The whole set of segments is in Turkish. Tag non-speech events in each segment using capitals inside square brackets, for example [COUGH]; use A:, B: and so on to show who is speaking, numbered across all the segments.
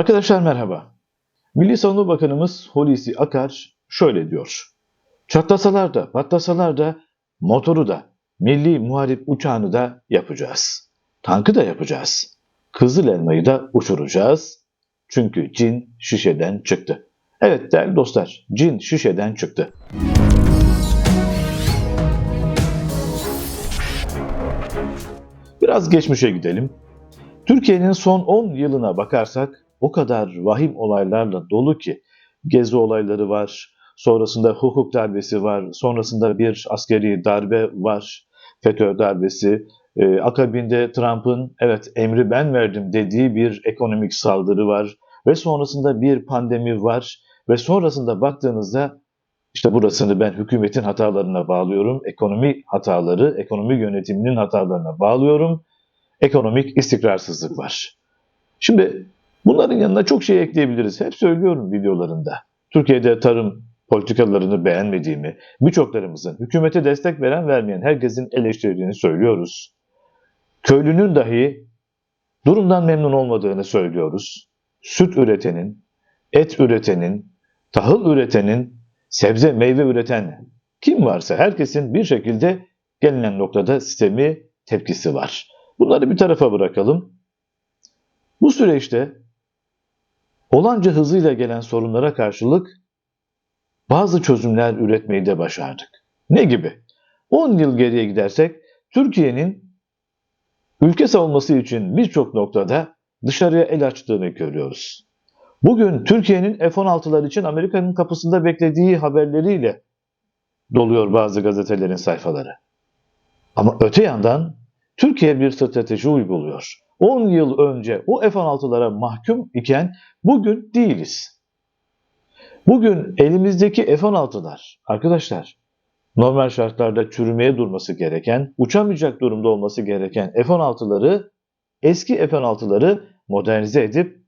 A: Arkadaşlar merhaba. Milli Savunma Bakanımız Hulusi Akar şöyle diyor. Çatlasalar da patlasalar da motoru da milli muharip uçağını da yapacağız. Tankı da yapacağız. Kızıl elmayı da uçuracağız. Çünkü cin şişeden çıktı. Evet değerli dostlar, cin şişeden çıktı. Biraz geçmişe gidelim. Türkiye'nin son 10 yılına bakarsak o kadar vahim olaylarla dolu ki gezi olayları var, sonrasında hukuk darbesi var, sonrasında bir askeri darbe var, FETÖ darbesi, e, akabinde Trump'ın evet emri ben verdim dediği bir ekonomik saldırı var ve sonrasında bir pandemi var ve sonrasında baktığınızda işte burasını ben hükümetin hatalarına bağlıyorum, ekonomi hataları, ekonomi yönetiminin hatalarına bağlıyorum, ekonomik istikrarsızlık var. Şimdi bunların yanına çok şey ekleyebiliriz. Hep söylüyorum videolarında. Türkiye'de tarım politikalarını beğenmediğimi, birçoklarımızın hükümete destek veren vermeyen herkesin eleştirdiğini söylüyoruz. Köylünün dahi durumdan memnun olmadığını söylüyoruz. Süt üretenin, et üretenin, tahıl üretenin, sebze meyve üreten kim varsa herkesin bir şekilde gelinen noktada sistemi tepkisi var. Bunları bir tarafa bırakalım. Bu süreçte olanca hızıyla gelen sorunlara karşılık bazı çözümler üretmeyi de başardık. Ne gibi? 10 yıl geriye gidersek Türkiye'nin ülke savunması için birçok noktada dışarıya el açtığını görüyoruz. Bugün Türkiye'nin F-16'lar için Amerika'nın kapısında beklediği haberleriyle doluyor bazı gazetelerin sayfaları. Ama öte yandan Türkiye bir strateji uyguluyor. 10 yıl önce o F-16'lara mahkum iken bugün değiliz. Bugün elimizdeki F-16'lar arkadaşlar normal şartlarda çürümeye durması gereken, uçamayacak durumda olması gereken F-16'ları eski F-16'ları modernize edip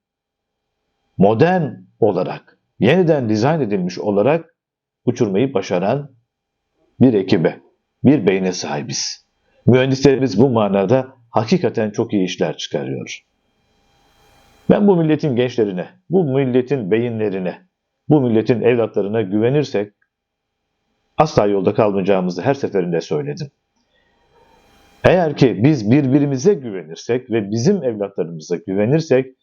A: modern olarak, yeniden dizayn edilmiş olarak uçurmayı başaran bir ekibe, bir beyne sahibiz. Mühendislerimiz bu manada hakikaten çok iyi işler çıkarıyor. Ben bu milletin gençlerine, bu milletin beyinlerine, bu milletin evlatlarına güvenirsek asla yolda kalmayacağımızı her seferinde söyledim. Eğer ki biz birbirimize güvenirsek ve bizim evlatlarımıza güvenirsek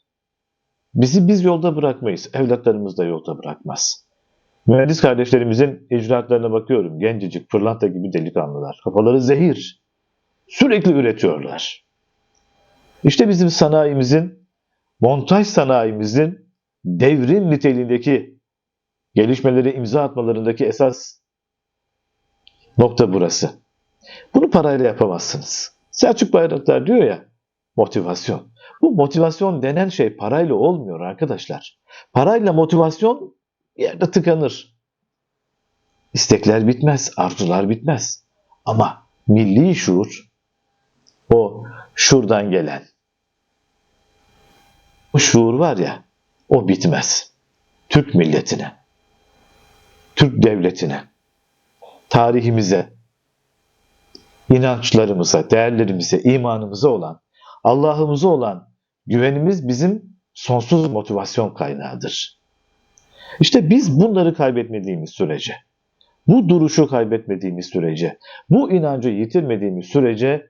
A: bizi biz yolda bırakmayız, evlatlarımız da yolda bırakmaz. Mühendis kardeşlerimizin icraatlarına bakıyorum. Gencecik, pırlanta gibi delikanlılar. Kafaları zehir. Sürekli üretiyorlar. İşte bizim sanayimizin, montaj sanayimizin devrim niteliğindeki gelişmeleri imza atmalarındaki esas nokta burası. Bunu parayla yapamazsınız. Selçuk Bayraktar diyor ya, motivasyon. Bu motivasyon denen şey parayla olmuyor arkadaşlar. Parayla motivasyon bir yerde tıkanır. İstekler bitmez, arzular bitmez. Ama milli şuur o şuradan gelen o şuur var ya o bitmez. Türk milletine, Türk devletine, tarihimize, inançlarımıza, değerlerimize, imanımıza olan, Allah'ımıza olan güvenimiz bizim sonsuz motivasyon kaynağıdır. İşte biz bunları kaybetmediğimiz sürece, bu duruşu kaybetmediğimiz sürece, bu inancı yitirmediğimiz sürece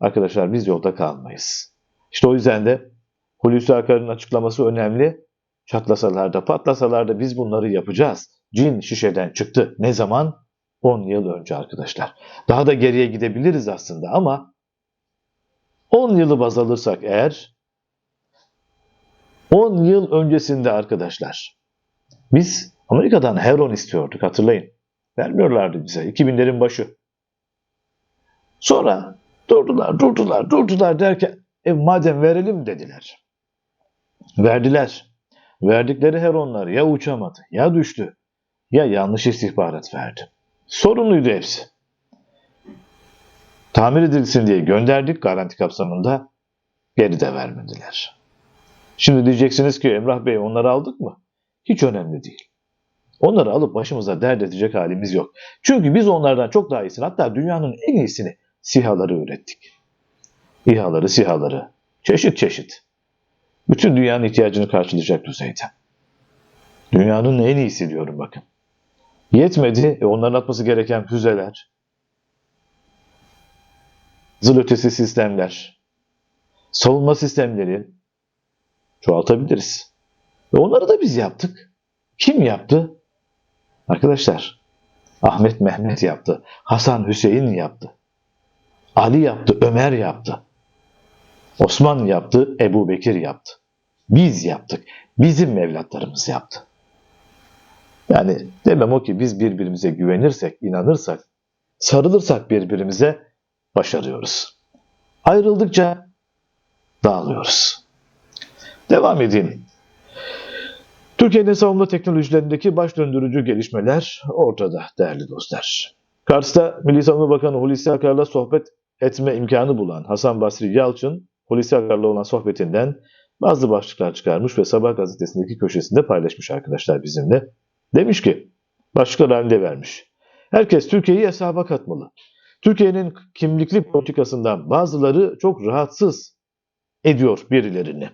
A: arkadaşlar biz yolda kalmayız. İşte o yüzden de Hulusi Akar'ın açıklaması önemli. Çatlasalar da patlasalar da biz bunları yapacağız. Cin şişeden çıktı. Ne zaman? 10 yıl önce arkadaşlar. Daha da geriye gidebiliriz aslında ama 10 yılı baz alırsak eğer 10 yıl öncesinde arkadaşlar biz Amerika'dan Heron istiyorduk hatırlayın. Vermiyorlardı bize 2000'lerin başı. Sonra durdular, durdular, durdular derken e, madem verelim dediler. Verdiler. Verdikleri Heronlar ya uçamadı, ya düştü, ya yanlış istihbarat verdi. Sorunluydu hepsi. Tamir edilsin diye gönderdik garanti kapsamında geri de vermediler. Şimdi diyeceksiniz ki Emrah Bey onları aldık mı? Hiç önemli değil. Onları alıp başımıza dert edecek halimiz yok. Çünkü biz onlardan çok daha iyisini hatta dünyanın en iyisini SİHA'ları ürettik. İHA'ları, SİHA'ları çeşit çeşit. Bütün dünyanın ihtiyacını karşılayacak düzeyde. Dünyanın en iyisi diyorum bakın. Yetmedi. E onların atması gereken füzeler, zıl ötesi sistemler, savunma sistemleri çoğaltabiliriz. Ve onları da biz yaptık. Kim yaptı? Arkadaşlar, Ahmet Mehmet yaptı. Hasan Hüseyin yaptı. Ali yaptı, Ömer yaptı. Osman yaptı, Ebu Bekir yaptı. Biz yaptık. Bizim evlatlarımız yaptı. Yani demem o ki biz birbirimize güvenirsek, inanırsak, sarılırsak birbirimize başarıyoruz. Ayrıldıkça dağılıyoruz. Devam edeyim. Türkiye'nin savunma teknolojilerindeki baş döndürücü gelişmeler ortada değerli dostlar. Kars'ta Milli Savunma Bakanı Hulusi Akar'la sohbet etme imkanı bulan Hasan Basri Yalçın, Hulusi Akar'la olan sohbetinden bazı başlıklar çıkarmış ve Sabah gazetesindeki köşesinde paylaşmış arkadaşlar bizimle. Demiş ki, başlıklar halinde vermiş. Herkes Türkiye'yi hesaba katmalı. Türkiye'nin kimlikli politikasından bazıları çok rahatsız ediyor birilerini.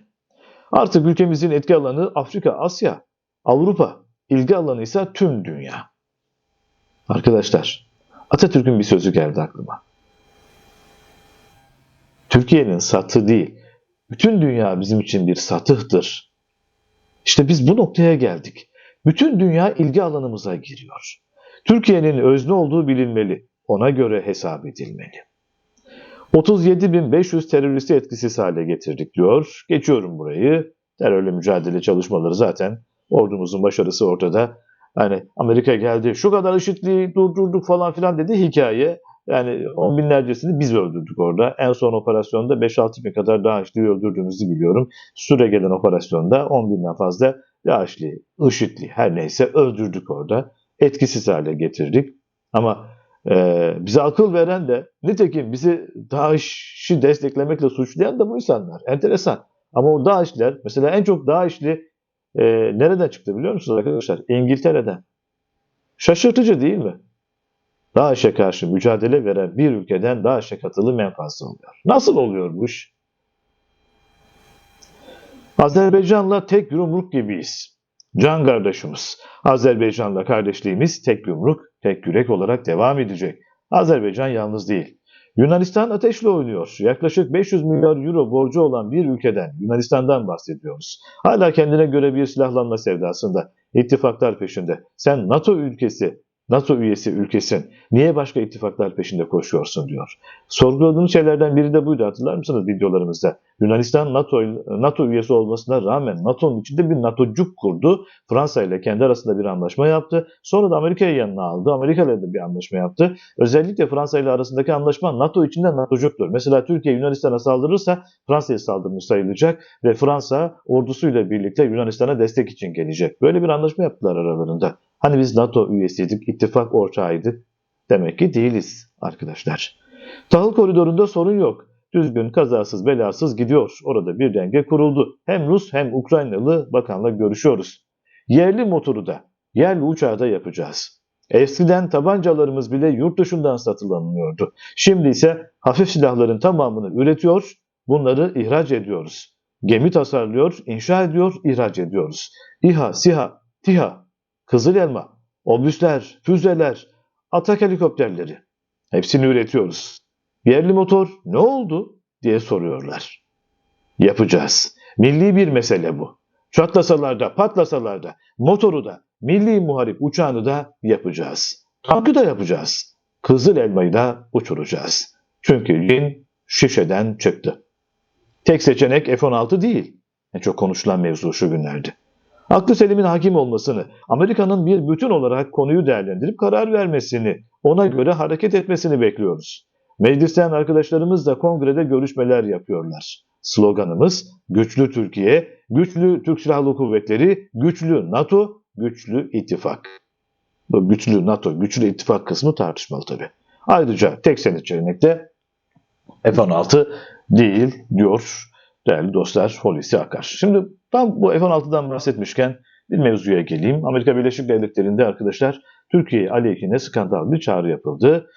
A: Artık ülkemizin etki alanı Afrika, Asya, Avrupa, ilgi alanı ise tüm dünya. Arkadaşlar, Atatürk'ün bir sözü geldi aklıma. Türkiye'nin satı değil, bütün dünya bizim için bir satıhtır. İşte biz bu noktaya geldik. Bütün dünya ilgi alanımıza giriyor. Türkiye'nin özne olduğu bilinmeli, ona göre hesap edilmeli. 37.500 teröristi etkisiz hale getirdik diyor. Geçiyorum burayı. Terörle mücadele çalışmaları zaten ordumuzun başarısı ortada. Hani Amerika geldi şu kadar IŞİD'li durdurduk falan filan dedi hikaye. Yani on binlercesini biz öldürdük orada. En son operasyonda 5-6 bin kadar DAEŞ'li öldürdüğümüzü biliyorum. Süre gelen operasyonda 10 binden fazla DAEŞ'li, IŞİD'li her neyse öldürdük orada. Etkisiz hale getirdik. Ama e, bize akıl veren de nitekim bizi DAEŞ'i desteklemekle suçlayan da bu insanlar. Enteresan. Ama o DAEŞ'ler mesela en çok DAEŞ'li e, nereden çıktı biliyor musunuz arkadaşlar? İngiltere'den. Şaşırtıcı değil mi? DAEŞ'e karşı mücadele veren bir ülkeden DAEŞ'e katılım en fazla oluyor. Nasıl oluyor bu iş? Azerbaycan'la tek yumruk gibiyiz. Can kardeşimiz. Azerbaycan'la kardeşliğimiz tek yumruk, tek yürek olarak devam edecek. Azerbaycan yalnız değil. Yunanistan ateşle oynuyor. Yaklaşık 500 milyar euro borcu olan bir ülkeden, Yunanistan'dan bahsediyoruz. Hala kendine göre bir silahlanma sevdasında. İttifaklar peşinde. Sen NATO ülkesi, NATO üyesi ülkesin. Niye başka ittifaklar peşinde koşuyorsun diyor. Sorguladığım şeylerden biri de buydu hatırlar mısınız videolarımızda? Yunanistan NATO, NATO üyesi olmasına rağmen NATO'nun içinde bir NATO'cuk kurdu. Fransa ile kendi arasında bir anlaşma yaptı. Sonra da Amerika'yı yanına aldı. Amerika ile de bir anlaşma yaptı. Özellikle Fransa ile arasındaki anlaşma NATO içinde NATO'cuktur. Mesela Türkiye Yunanistan'a saldırırsa Fransa'ya saldırmış sayılacak ve Fransa ordusuyla birlikte Yunanistan'a destek için gelecek. Böyle bir anlaşma yaptılar aralarında. Hani biz NATO üyesiydik, ittifak ortağıydık. Demek ki değiliz arkadaşlar. Tahıl koridorunda sorun yok. Düzgün, kazasız, belasız gidiyor. Orada bir denge kuruldu. Hem Rus hem Ukraynalı bakanla görüşüyoruz. Yerli motoru da, yerli uçağı da yapacağız. Eskiden tabancalarımız bile yurt dışından satılanıyordu. Şimdi ise hafif silahların tamamını üretiyor, bunları ihraç ediyoruz. Gemi tasarlıyor, inşa ediyor, ihraç ediyoruz. İHA, SİHA, TİHA, Kızıl Elma, obüsler, füzeler, atak helikopterleri. Hepsini üretiyoruz. Yerli motor ne oldu diye soruyorlar. Yapacağız. Milli bir mesele bu. Çatlasalar da patlasalar da motoru da milli muharip uçağını da yapacağız. Tankı da yapacağız. Kızıl elmayı da uçuracağız. Çünkü cin şişeden çıktı. Tek seçenek F-16 değil. En çok konuşulan mevzu şu günlerde. Aklı Selim'in hakim olmasını, Amerika'nın bir bütün olarak konuyu değerlendirip karar vermesini, ona göre hareket etmesini bekliyoruz. Meclisten arkadaşlarımız da kongrede görüşmeler yapıyorlar. Sloganımız güçlü Türkiye, güçlü Türk Silahlı Kuvvetleri, güçlü NATO, güçlü ittifak. Bu güçlü NATO, güçlü ittifak kısmı tartışmalı tabii. Ayrıca tek seçenekte F-16 değil diyor değerli dostlar Hulusi Akar. Şimdi tam bu F-16'dan bahsetmişken bir mevzuya geleyim. Amerika Birleşik Devletleri'nde arkadaşlar Türkiye aleyhine skandal bir çağrı yapıldı.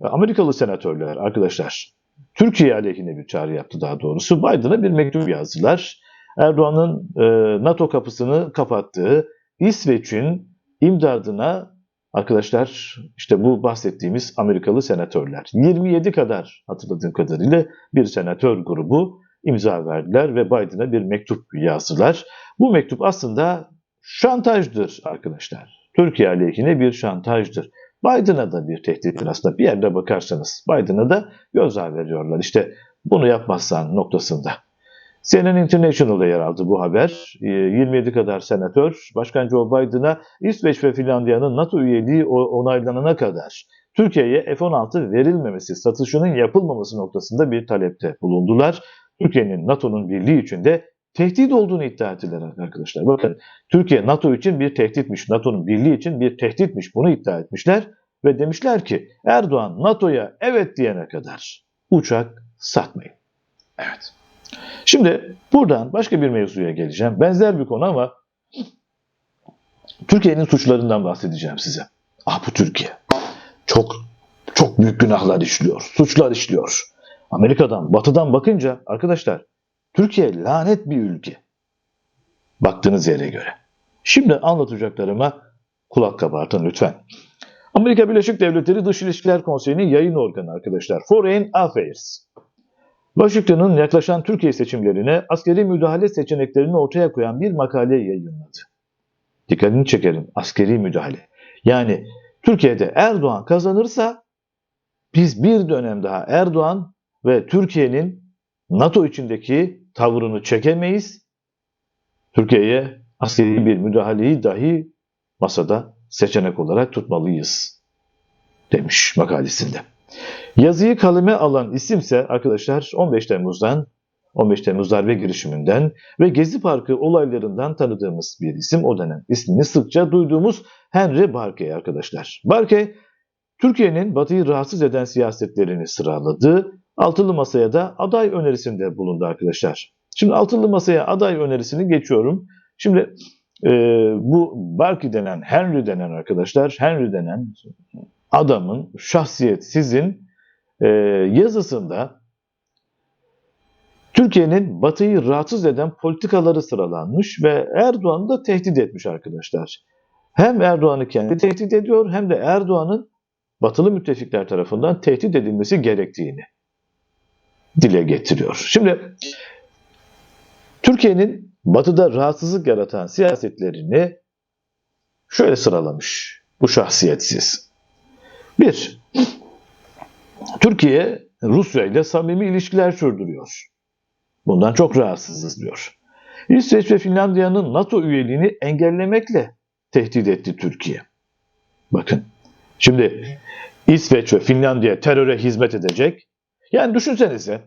A: Amerikalı senatörler arkadaşlar Türkiye aleyhine bir çağrı yaptı daha doğrusu. Biden'a bir mektup yazdılar. Erdoğan'ın e, NATO kapısını kapattığı İsveç'in imdadına arkadaşlar işte bu bahsettiğimiz Amerikalı senatörler 27 kadar hatırladığım kadarıyla bir senatör grubu imza verdiler ve Biden'a bir mektup yazdılar. Bu mektup aslında şantajdır arkadaşlar. Türkiye aleyhine bir şantajdır. Biden'a da bir tehdittir aslında. Bir yerde bakarsanız Biden'a da gözdağı veriyorlar. İşte bunu yapmazsan noktasında. CNN International'da yer aldı bu haber. 27 kadar senatör Başkan Joe Biden'a İsveç ve Finlandiya'nın NATO üyeliği onaylanana kadar Türkiye'ye F-16 verilmemesi, satışının yapılmaması noktasında bir talepte bulundular. Türkiye'nin NATO'nun birliği içinde tehdit olduğunu iddia ettiler arkadaşlar. Bakın Türkiye NATO için bir tehditmiş, NATO'nun birliği için bir tehditmiş bunu iddia etmişler ve demişler ki Erdoğan NATO'ya evet diyene kadar uçak satmayın. Evet. Şimdi buradan başka bir mevzuya geleceğim. Benzer bir konu ama Türkiye'nin suçlarından bahsedeceğim size. Ah bu Türkiye. Çok çok büyük günahlar işliyor, suçlar işliyor. Amerika'dan, batıdan bakınca arkadaşlar Türkiye lanet bir ülke. Baktığınız yere göre. Şimdi anlatacaklarıma kulak kabartın lütfen. Amerika Birleşik Devletleri Dış İlişkiler Konseyi'nin yayın organı arkadaşlar. Foreign Affairs. Washington'ın yaklaşan Türkiye seçimlerine askeri müdahale seçeneklerini ortaya koyan bir makale yayınladı. Dikkatini çekerim askeri müdahale. Yani Türkiye'de Erdoğan kazanırsa biz bir dönem daha Erdoğan ve Türkiye'nin NATO içindeki tavrını çekemeyiz. Türkiye'ye askeri bir müdahaleyi dahi masada seçenek olarak tutmalıyız demiş makalesinde. Yazıyı kaleme alan isimse arkadaşlar 15 Temmuz'dan 15 Temmuz darbe girişiminden ve Gezi Parkı olaylarından tanıdığımız bir isim o dönem. ismini sıkça duyduğumuz Henry Barkey arkadaşlar. Barkey, Türkiye'nin Batı'yı rahatsız eden siyasetlerini sıraladı. Altılı Masa'ya da aday önerisinde bulundu arkadaşlar. Şimdi Altılı Masa'ya aday önerisini geçiyorum. Şimdi e, bu Barkey denen, Henry denen arkadaşlar, Henry denen adamın şahsiyet sizin e, yazısında Türkiye'nin Batı'yı rahatsız eden politikaları sıralanmış ve Erdoğan'ı da tehdit etmiş arkadaşlar. Hem Erdoğan'ı kendi tehdit ediyor hem de Erdoğan'ın batılı müttefikler tarafından tehdit edilmesi gerektiğini dile getiriyor. Şimdi Türkiye'nin batıda rahatsızlık yaratan siyasetlerini şöyle sıralamış bu şahsiyetsiz. Bir, Türkiye Rusya ile samimi ilişkiler sürdürüyor. Bundan çok rahatsızız diyor. İsveç ve Finlandiya'nın NATO üyeliğini engellemekle tehdit etti Türkiye. Bakın şimdi İsveç ve Finlandiya teröre hizmet edecek. Yani düşünsenize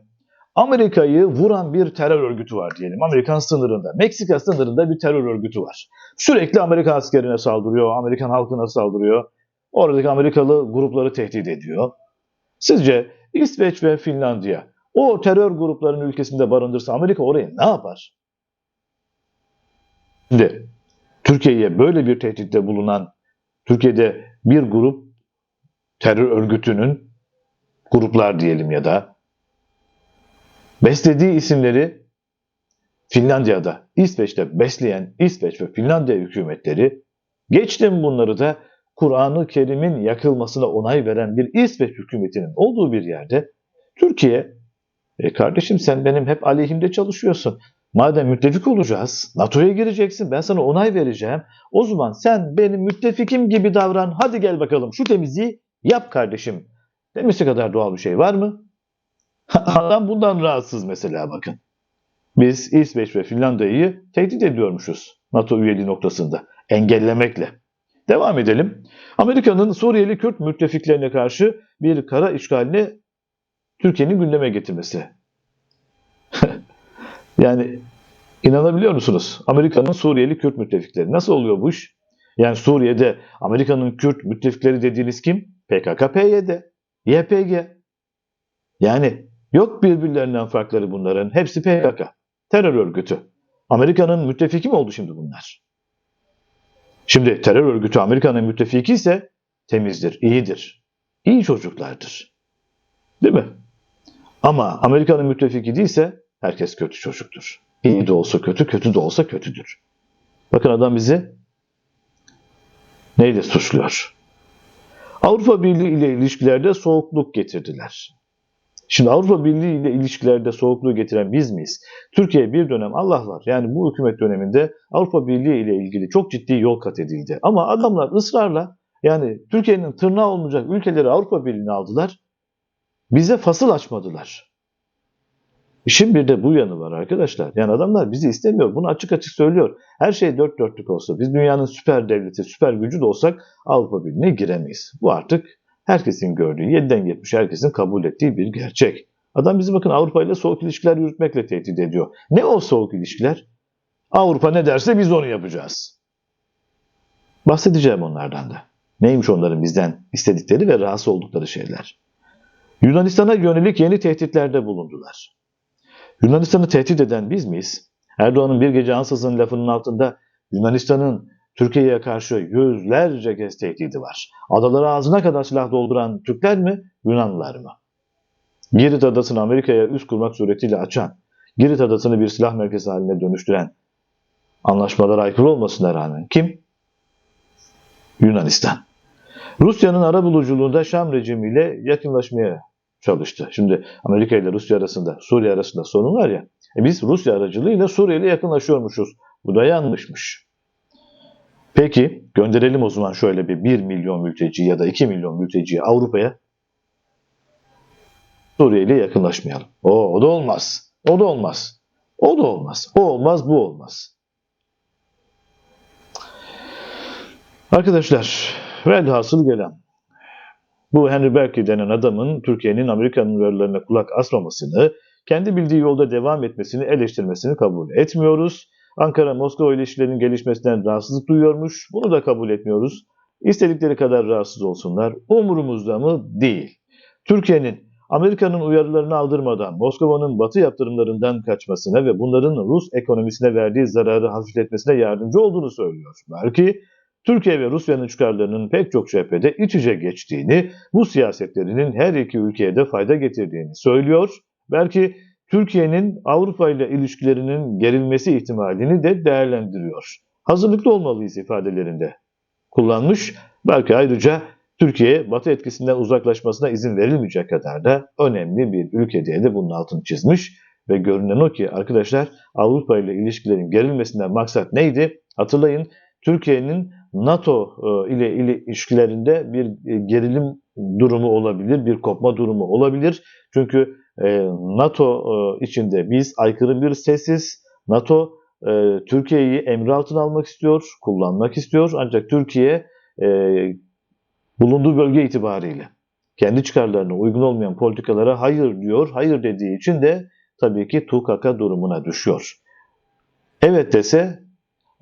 A: Amerika'yı vuran bir terör örgütü var diyelim. Amerikan sınırında, Meksika sınırında bir terör örgütü var. Sürekli Amerikan askerine saldırıyor, Amerikan halkına saldırıyor. Oradaki Amerikalı grupları tehdit ediyor. Sizce İsveç ve Finlandiya o terör gruplarının ülkesinde barındırsa Amerika oraya ne yapar? Şimdi Türkiye'ye böyle bir tehditte bulunan Türkiye'de bir grup terör örgütünün gruplar diyelim ya da beslediği isimleri Finlandiya'da, İsveç'te besleyen İsveç ve Finlandiya hükümetleri geçtim bunları da Kur'an-ı Kerim'in yakılmasına onay veren bir İsveç hükümetinin olduğu bir yerde Türkiye, e kardeşim sen benim hep aleyhimde çalışıyorsun. Madem müttefik olacağız, NATO'ya gireceksin, ben sana onay vereceğim. O zaman sen benim müttefikim gibi davran, hadi gel bakalım şu temizliği yap kardeşim. Demesi kadar doğal bir şey var mı? [LAUGHS] Adam bundan rahatsız mesela bakın. Biz İsveç ve Finlandiya'yı tehdit ediyormuşuz NATO üyeliği noktasında engellemekle. Devam edelim. Amerika'nın Suriyeli Kürt müttefiklerine karşı bir kara işgalini Türkiye'nin gündeme getirmesi. [LAUGHS] yani inanabiliyor musunuz? Amerika'nın Suriyeli Kürt müttefikleri. Nasıl oluyor bu iş? Yani Suriye'de Amerika'nın Kürt müttefikleri dediğiniz kim? PKK, PYD, YPG. Yani yok birbirlerinden farkları bunların. Hepsi PKK. Terör örgütü. Amerika'nın müttefiki mi oldu şimdi bunlar? Şimdi terör örgütü Amerika'nın müttefiki ise temizdir, iyidir. İyi çocuklardır. Değil mi? Ama Amerika'nın müttefiki değilse herkes kötü çocuktur. İyi de olsa kötü, kötü de olsa kötüdür. Bakın adam bizi neyle suçluyor? Avrupa Birliği ile ilişkilerde soğukluk getirdiler. Şimdi Avrupa Birliği ile ilişkilerde soğukluğu getiren biz miyiz? Türkiye bir dönem Allah var. Yani bu hükümet döneminde Avrupa Birliği ile ilgili çok ciddi yol kat edildi. Ama adamlar ısrarla yani Türkiye'nin tırnağı olmayacak ülkeleri Avrupa Birliği'ne aldılar. Bize fasıl açmadılar. İşin bir de bu yanı var arkadaşlar. Yani adamlar bizi istemiyor. Bunu açık açık söylüyor. Her şey dört dörtlük olsa, biz dünyanın süper devleti, süper gücü de olsak Avrupa Birliği'ne giremeyiz. Bu artık herkesin gördüğü, 7'den 70 herkesin kabul ettiği bir gerçek. Adam bizi bakın Avrupa ile soğuk ilişkiler yürütmekle tehdit ediyor. Ne o soğuk ilişkiler? Avrupa ne derse biz onu yapacağız. Bahsedeceğim onlardan da. Neymiş onların bizden istedikleri ve rahatsız oldukları şeyler. Yunanistan'a yönelik yeni tehditlerde bulundular. Yunanistan'ı tehdit eden biz miyiz? Erdoğan'ın bir gece ansızın lafının altında Yunanistan'ın Türkiye'ye karşı yüzlerce kez tehdidi var. Adaları ağzına kadar silah dolduran Türkler mi, Yunanlılar mı? Girit Adası'nı Amerika'ya üst kurmak suretiyle açan, Girit Adası'nı bir silah merkezi haline dönüştüren, anlaşmalara aykırı olmasına rağmen kim? Yunanistan. Rusya'nın ara buluculuğunda Şam rejimiyle yakınlaşmaya çalıştı. Şimdi Amerika ile Rusya arasında, Suriye arasında sorun var ya. E biz Rusya aracılığıyla Suriye ile yakınlaşıyormuşuz. Bu da yanlışmış. Peki gönderelim o zaman şöyle bir 1 milyon mülteci ya da 2 milyon mülteciyi Avrupa'ya. Suriye ile yakınlaşmayalım. O, o da olmaz. O da olmaz. O da olmaz. O olmaz, bu olmaz. Arkadaşlar, velhasıl gelen bu Henry Berkeley denen adamın Türkiye'nin Amerika'nın uyarılarına kulak asmamasını, kendi bildiği yolda devam etmesini, eleştirmesini kabul etmiyoruz. Ankara-Moskova ilişkilerinin gelişmesinden rahatsızlık duyuyormuş. Bunu da kabul etmiyoruz. İstedikleri kadar rahatsız olsunlar. Umurumuzda mı? Değil. Türkiye'nin Amerika'nın uyarılarını aldırmadan Moskova'nın batı yaptırımlarından kaçmasına ve bunların Rus ekonomisine verdiği zararı hafifletmesine yardımcı olduğunu söylüyor. Belki Türkiye ve Rusya'nın çıkarlarının pek çok cephede iç içe geçtiğini, bu siyasetlerinin her iki ülkeye de fayda getirdiğini söylüyor. Belki Türkiye'nin Avrupa ile ilişkilerinin gerilmesi ihtimalini de değerlendiriyor. Hazırlıklı olmalıyız ifadelerinde kullanmış. Belki ayrıca Türkiye Batı etkisinden uzaklaşmasına izin verilmeyecek kadar da önemli bir ülke diye de bunun altını çizmiş. Ve görünen o ki arkadaşlar Avrupa ile ilişkilerin gerilmesinden maksat neydi? Hatırlayın Türkiye'nin NATO e, ile ilişkilerinde bir e, gerilim durumu olabilir, bir kopma durumu olabilir. Çünkü e, NATO içinde biz aykırı bir sessiz. NATO Türkiye'yi emri altına almak istiyor, kullanmak istiyor. Ancak Türkiye bulunduğu bölge itibariyle kendi çıkarlarına uygun olmayan politikalara hayır diyor. Hayır dediği için de tabii ki tukaka durumuna düşüyor. Evet dese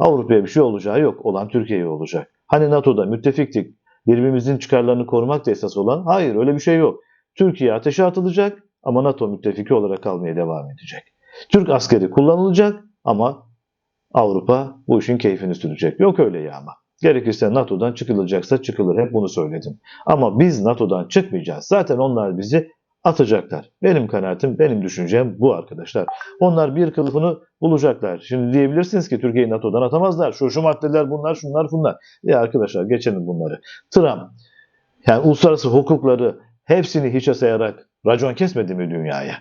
A: Avrupa'ya bir şey olacağı yok. Olan Türkiye'ye olacak. Hani NATO'da müttefiktik, birbirimizin çıkarlarını korumak da esas olan. Hayır öyle bir şey yok. Türkiye ateşe atılacak ama NATO müttefiki olarak kalmaya devam edecek. Türk askeri kullanılacak ama Avrupa bu işin keyfini sürecek. Yok öyle ya ama. Gerekirse NATO'dan çıkılacaksa çıkılır. Hep bunu söyledim. Ama biz NATO'dan çıkmayacağız. Zaten onlar bizi atacaklar. Benim kanaatim, benim düşüncem bu arkadaşlar. Onlar bir kılıfını bulacaklar. Şimdi diyebilirsiniz ki Türkiye'yi NATO'dan atamazlar. Şu şu maddeler bunlar, şunlar bunlar. Ya arkadaşlar geçelim bunları. Trump yani uluslararası hukukları hepsini hiçe sayarak racon kesmedi mi dünyaya?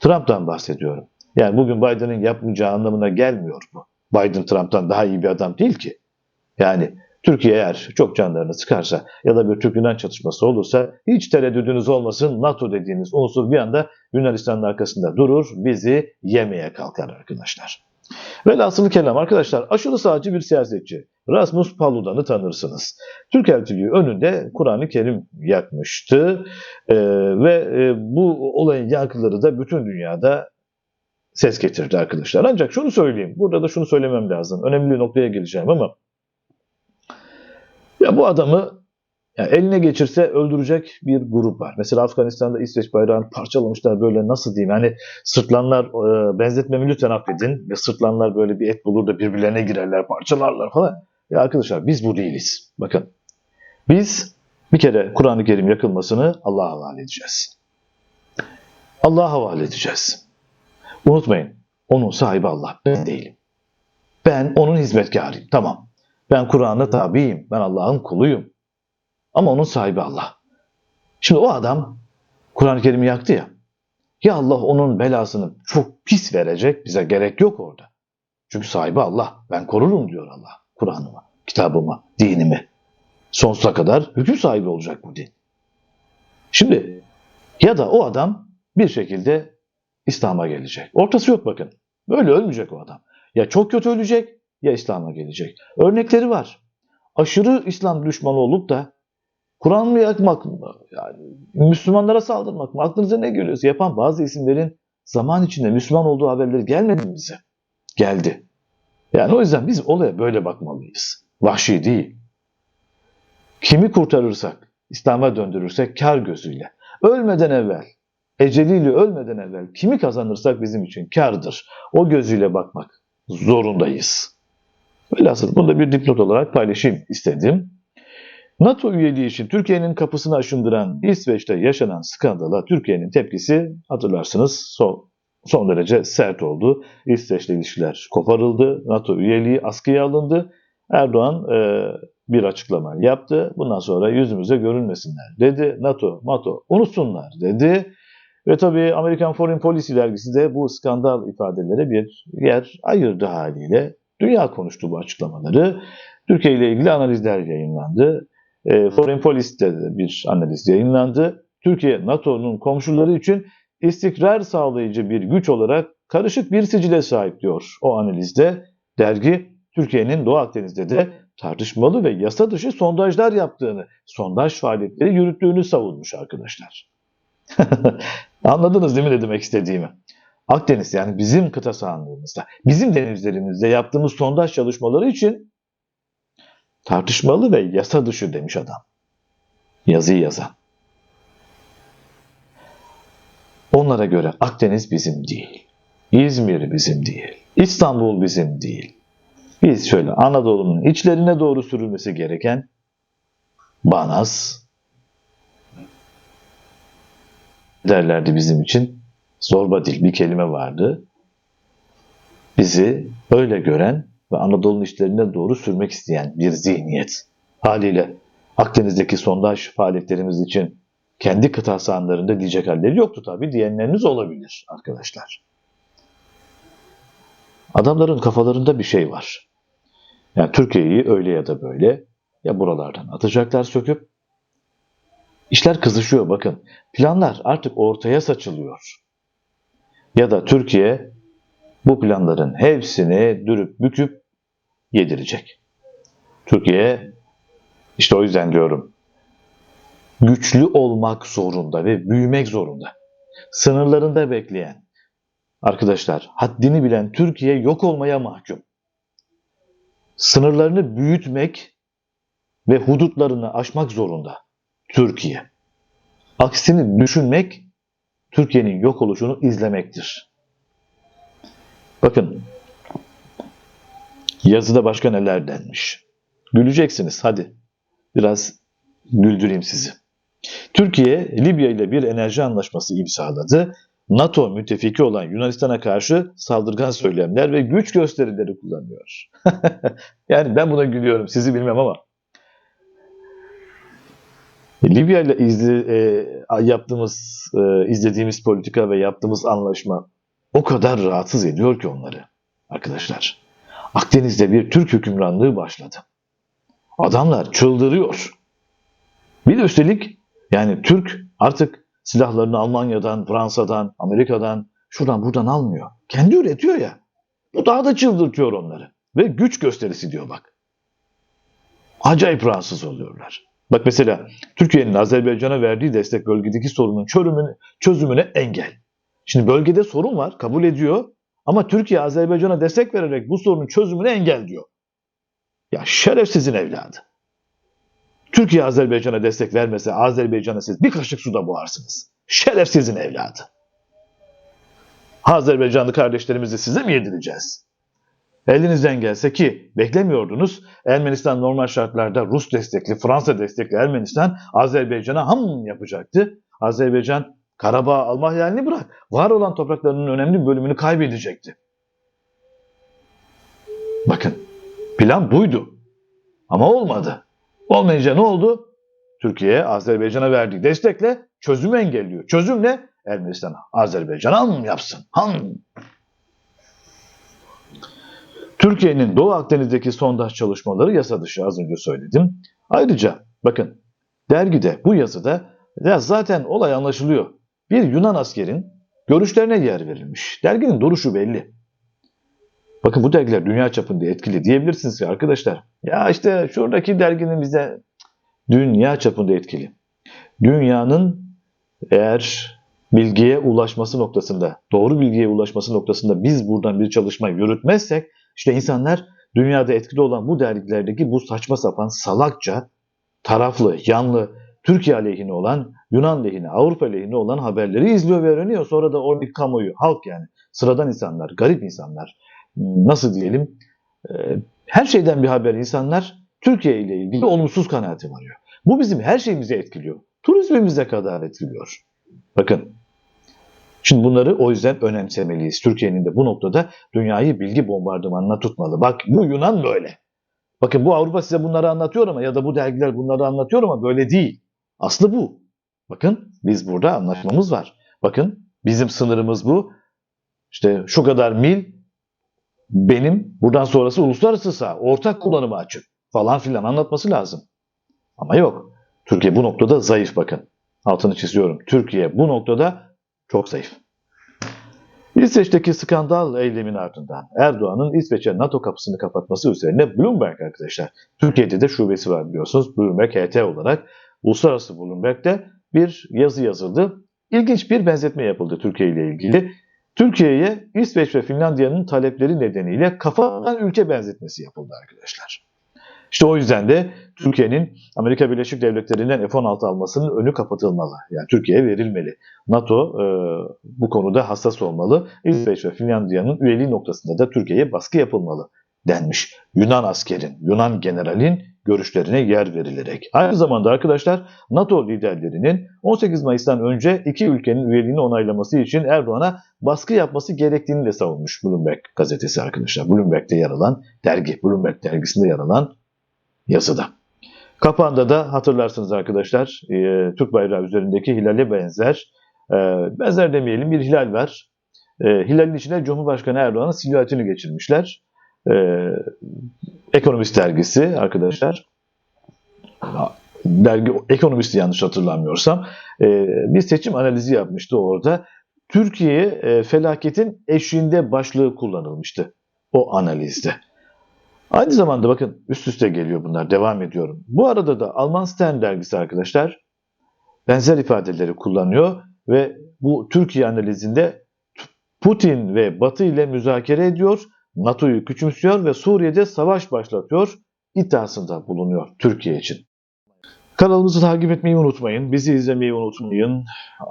A: Trump'tan bahsediyorum. Yani bugün Biden'ın yapmayacağı anlamına gelmiyor bu. Biden Trump'tan daha iyi bir adam değil ki. Yani Türkiye eğer çok canlarını sıkarsa ya da bir Türk-Yunan çatışması olursa hiç tereddüdünüz olmasın NATO dediğiniz unsur bir anda Yunanistan'ın arkasında durur, bizi yemeye kalkar arkadaşlar. Velhasılı kelam arkadaşlar aşırı sağcı bir siyasetçi Rasmus Paludan'ı tanırsınız. Türk elçiliği önünde Kur'an-ı Kerim yakmıştı ee, ve e, bu olayın yankıları da bütün dünyada ses getirdi arkadaşlar. Ancak şunu söyleyeyim, burada da şunu söylemem lazım. Önemli bir noktaya geleceğim ama ya bu adamı yani eline geçirse öldürecek bir grup var. Mesela Afganistan'da İsveç bayrağını parçalamışlar böyle nasıl diyeyim yani sırtlanlar e, benzetmemi lütfen affedin ve sırtlanlar böyle bir et bulur da birbirlerine girerler parçalarlar falan. Ya arkadaşlar biz bu değiliz. Bakın biz bir kere Kur'an-ı Kerim yakılmasını Allah'a havale edeceğiz. Allah'a havale edeceğiz. Unutmayın Onun sahibi Allah. Ben değilim. Ben onun hizmetkarıyım. Tamam. Ben Kur'an'a tabiyim. Ben Allah'ın kuluyum. Ama onun sahibi Allah. Şimdi o adam Kur'an-ı Kerim'i yaktı ya. Ya Allah onun belasını çok pis verecek. Bize gerek yok orada. Çünkü sahibi Allah. Ben korurum diyor Allah. Kur'an'ıma, kitabıma, dinimi. Sonsuza kadar hüküm sahibi olacak bu din. Şimdi ya da o adam bir şekilde İslam'a gelecek. Ortası yok bakın. Böyle ölmeyecek o adam. Ya çok kötü ölecek ya İslam'a gelecek. Örnekleri var. Aşırı İslam düşmanı olup da Kur'an mı yakmak mı? Yani Müslümanlara saldırmak mı? Aklınıza ne geliyorsa yapan bazı isimlerin zaman içinde Müslüman olduğu haberleri gelmedi mi bize? Geldi. Yani o yüzden biz olaya böyle bakmalıyız. Vahşi değil. Kimi kurtarırsak, İslam'a döndürürsek kar gözüyle. Ölmeden evvel, eceliyle ölmeden evvel kimi kazanırsak bizim için kardır. O gözüyle bakmak zorundayız. Velhasıl bunu da bir dipnot olarak paylaşayım istedim. NATO üyeliği için Türkiye'nin kapısını aşındıran İsveç'te yaşanan skandala Türkiye'nin tepkisi hatırlarsınız son, son derece sert oldu. İsveç'le ilişkiler koparıldı, NATO üyeliği askıya alındı. Erdoğan e, bir açıklama yaptı. Bundan sonra yüzümüze görünmesinler dedi. NATO, NATO unutsunlar dedi. Ve tabii Amerikan Foreign Policy dergisi de bu skandal ifadelere bir yer ayırdı haliyle. Dünya konuştu bu açıklamaları. Türkiye ile ilgili analizler yayınlandı. E, Foreign Policy'de de bir analiz yayınlandı. Türkiye, NATO'nun komşuları için istikrar sağlayıcı bir güç olarak karışık bir sicile sahip diyor o analizde. Dergi Türkiye'nin Doğu Akdeniz'de de tartışmalı ve yasa dışı sondajlar yaptığını, sondaj faaliyetleri yürüttüğünü savunmuş arkadaşlar. [LAUGHS] Anladınız değil mi ne demek istediğimi? Akdeniz yani bizim kıta sahanlığımızda, bizim denizlerimizde yaptığımız sondaj çalışmaları için tartışmalı ve yasa dışı demiş adam. Yazıyı yazan. Onlara göre Akdeniz bizim değil. İzmir bizim değil. İstanbul bizim değil. Biz şöyle Anadolu'nun içlerine doğru sürülmesi gereken Banas derlerdi bizim için. Zorba dil bir kelime vardı. Bizi öyle gören ve Anadolu'nun içlerine doğru sürmek isteyen bir zihniyet. Haliyle Akdeniz'deki sondaj faaliyetlerimiz için kendi kıta sahanlarında diyecek halleri yoktu tabii diyenleriniz olabilir arkadaşlar. Adamların kafalarında bir şey var. Yani Türkiye'yi öyle ya da böyle ya buralardan atacaklar söküp işler kızışıyor bakın. Planlar artık ortaya saçılıyor. Ya da Türkiye bu planların hepsini dürüp büküp yedirecek. Türkiye işte o yüzden diyorum güçlü olmak zorunda ve büyümek zorunda. Sınırlarında bekleyen arkadaşlar haddini bilen Türkiye yok olmaya mahkum. Sınırlarını büyütmek ve hudutlarını aşmak zorunda Türkiye. Aksini düşünmek Türkiye'nin yok oluşunu izlemektir. Bakın yazıda başka neler denmiş. Güleceksiniz hadi. Biraz güldüreyim sizi. Türkiye Libya ile bir enerji anlaşması imzaladı. NATO müttefiki olan Yunanistan'a karşı saldırgan söylemler ve güç gösterileri kullanıyor. [LAUGHS] yani ben buna gülüyorum sizi bilmem ama. Libya ile izle, e, yaptığımız, e, izlediğimiz politika ve yaptığımız anlaşma o kadar rahatsız ediyor ki onları arkadaşlar. Akdeniz'de bir Türk hükümranlığı başladı. Adamlar çıldırıyor. Bir de üstelik yani Türk artık silahlarını Almanya'dan, Fransa'dan, Amerika'dan, şuradan buradan almıyor. Kendi üretiyor ya. Bu daha da çıldırtıyor onları. Ve güç gösterisi diyor bak. Acayip rahatsız oluyorlar. Bak mesela Türkiye'nin Azerbaycan'a verdiği destek bölgedeki sorunun çözümüne, çözümüne engel. Şimdi bölgede sorun var, kabul ediyor. Ama Türkiye Azerbaycan'a destek vererek bu sorunun çözümüne engel diyor. Ya şerefsizin evladı. Türkiye Azerbaycan'a destek vermese Azerbaycan'a siz bir kaşık suda boğarsınız. Şerefsizin evladı. Azerbaycanlı kardeşlerimizi size mi yedireceğiz? Elinizden gelse ki beklemiyordunuz Ermenistan normal şartlarda Rus destekli, Fransa destekli Ermenistan Azerbaycan'a ham yapacaktı. Azerbaycan Karabağ alma hayalini bırak. Var olan topraklarının önemli bir bölümünü kaybedecekti. Bakın plan buydu. Ama olmadı. Olmayınca ne oldu? Türkiye Azerbaycan'a verdiği destekle çözümü engelliyor. Çözüm ne? Ermenistan Azerbaycan'a mı yapsın? Han. Türkiye'nin Doğu Akdeniz'deki sondaj çalışmaları yasa dışı az önce söyledim. Ayrıca bakın dergide bu yazıda ya zaten olay anlaşılıyor. Bir Yunan askerin görüşlerine yer verilmiş. Derginin duruşu belli. Bakın bu dergiler dünya çapında etkili diyebilirsiniz ki arkadaşlar. Ya işte şuradaki derginin bize dünya çapında etkili. Dünyanın eğer bilgiye ulaşması noktasında, doğru bilgiye ulaşması noktasında biz buradan bir çalışma yürütmezsek işte insanlar dünyada etkili olan bu dergilerdeki bu saçma sapan salakça, taraflı, yanlı, Türkiye aleyhine olan, Yunan lehine, Avrupa lehine olan haberleri izliyor ve öğreniyor. Sonra da oradaki kamuoyu, halk yani, sıradan insanlar, garip insanlar, nasıl diyelim, e, her şeyden bir haber insanlar Türkiye ile ilgili olumsuz kanaati varıyor. Bu bizim her şeyimizi etkiliyor. Turizmimize kadar etkiliyor. Bakın, şimdi bunları o yüzden önemsemeliyiz. Türkiye'nin de bu noktada dünyayı bilgi bombardımanına tutmalı. Bak bu Yunan böyle. Bakın bu Avrupa size bunları anlatıyor ama ya da bu dergiler bunları anlatıyor ama böyle değil. Aslı bu. Bakın biz burada anlaşmamız var. Bakın bizim sınırımız bu. İşte şu kadar mil benim buradan sonrası uluslararası saha, ortak kullanıma açık falan filan anlatması lazım. Ama yok. Türkiye bu noktada zayıf bakın. Altını çiziyorum. Türkiye bu noktada çok zayıf. İsveç'teki skandal eylemin ardından Erdoğan'ın İsveç'e NATO kapısını kapatması üzerine Bloomberg arkadaşlar. Türkiye'de de şubesi var biliyorsunuz. Bloomberg HT olarak uluslararası Bloomberg'de bir yazı yazıldı. İlginç bir benzetme yapıldı Türkiye ile ilgili. Türkiye'ye İsveç ve Finlandiya'nın talepleri nedeniyle kafadan ülke benzetmesi yapıldı arkadaşlar. İşte o yüzden de Türkiye'nin Amerika Birleşik Devletleri'nden F-16 almasının önü kapatılmalı. Yani Türkiye'ye verilmeli. NATO e, bu konuda hassas olmalı. İsveç ve Finlandiya'nın üyeliği noktasında da Türkiye'ye baskı yapılmalı denmiş. Yunan askerin, Yunan generalin görüşlerine yer verilerek. Aynı zamanda arkadaşlar NATO liderlerinin 18 Mayıs'tan önce iki ülkenin üyeliğini onaylaması için Erdoğan'a baskı yapması gerektiğini de savunmuş Bloomberg gazetesi arkadaşlar. Bloomberg'de yer alan dergi, Bloomberg dergisinde yer alan yazıda. Kapağında da hatırlarsınız arkadaşlar e, Türk bayrağı üzerindeki hilale benzer, e, benzer demeyelim bir hilal var. E, hilalin içine Cumhurbaşkanı Erdoğan'ın silüetini geçirmişler. E, Ekonomist dergisi arkadaşlar. Dergi Ekonomisti yanlış hatırlamıyorsam. E, bir seçim analizi yapmıştı orada. Türkiye e, felaketin eşiğinde başlığı kullanılmıştı o analizde. Aynı zamanda bakın üst üste geliyor bunlar. Devam ediyorum. Bu arada da Alman Stern dergisi arkadaşlar benzer ifadeleri kullanıyor ve bu Türkiye analizinde Putin ve Batı ile müzakere ediyor, NATO'yu küçümsüyor ve Suriye'de savaş başlatıyor iddiasında bulunuyor Türkiye için. Kanalımızı takip etmeyi unutmayın. Bizi izlemeyi unutmayın.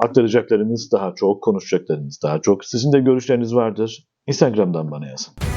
A: Aktaracaklarımız daha çok, konuşacaklarımız daha çok. Sizin de görüşleriniz vardır. Instagram'dan bana yazın.